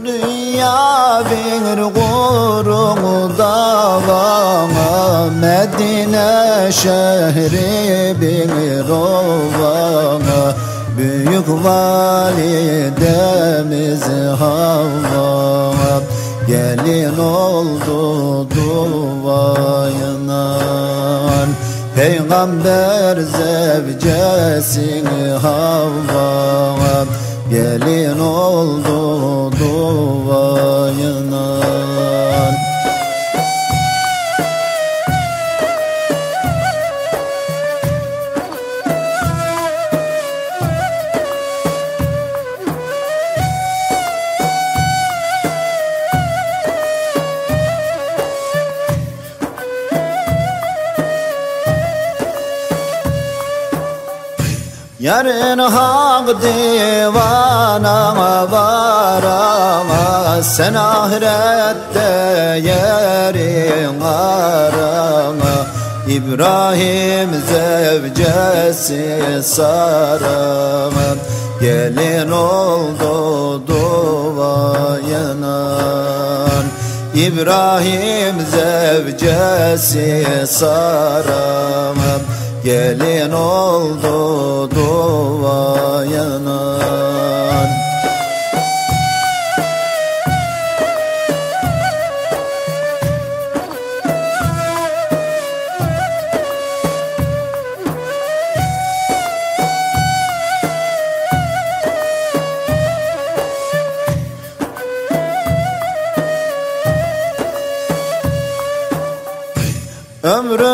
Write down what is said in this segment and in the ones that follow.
Bu dünya bir gurur davana Medine şehri bir ovana Büyük validemiz Havva Gelin oldu duvayına. Peygamber zevcesini Havva Gelin oldu duvayına Yarın hak divana varama Sen ahirette yerin arama. İbrahim zevcesi sarama Gelin oldu duvayına İbrahim zevcesi sarama Gelin oldu duvayanan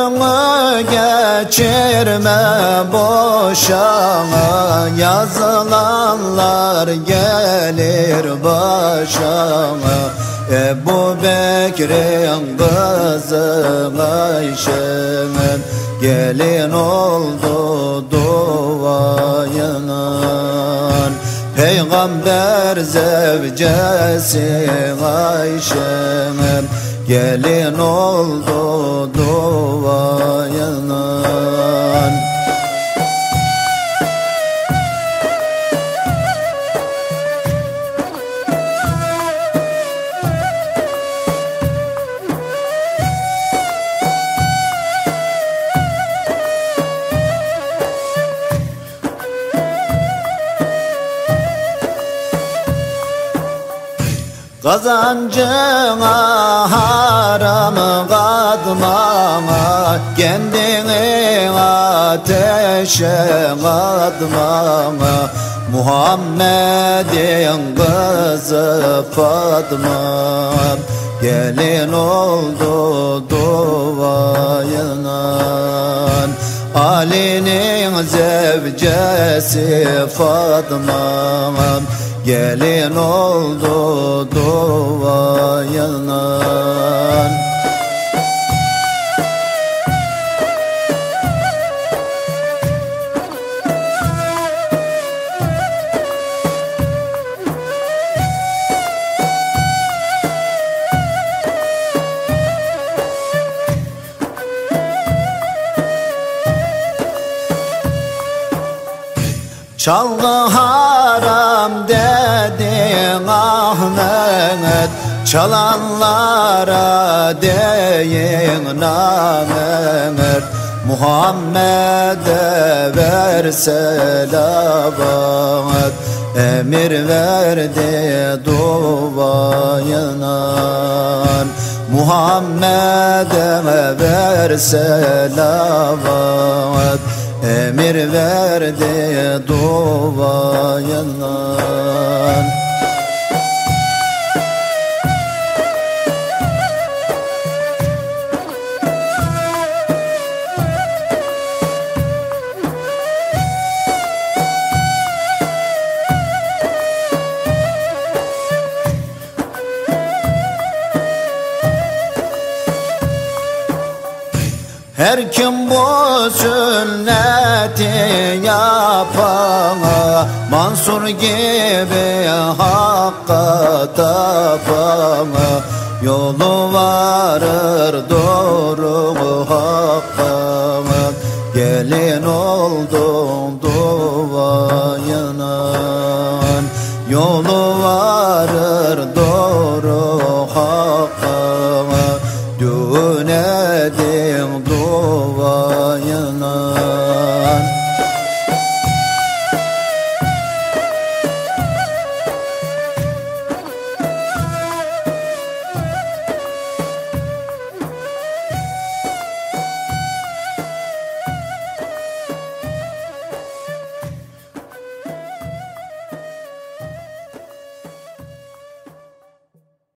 Ömrümü geçirme boşana Yazılanlar gelir başana Ebu Bekir'in kızı Ayşe'nin Gelin oldu duvayına Peygamber zevcesi Ayşe'nin Gelin oldu duvayanan Kazancına haram katmama Kendini ateşe katmama. Muhammed'in kızı Fatma Gelin oldu duvayına. Ali'nin zevcesi Fatma Gelin oldu duvayına Çalgı haram dedin Ahmet Çalanlara deyin namert Muhammed'e ver selamet Emir verdi duvayına Muhammed'e ver selamet Emir verdi duvayına Her kim bu sünneti yapana Mansur gibi hakka tapana Yolu varır doğru hakka Gelin oldum duvayına Yolu varır doğru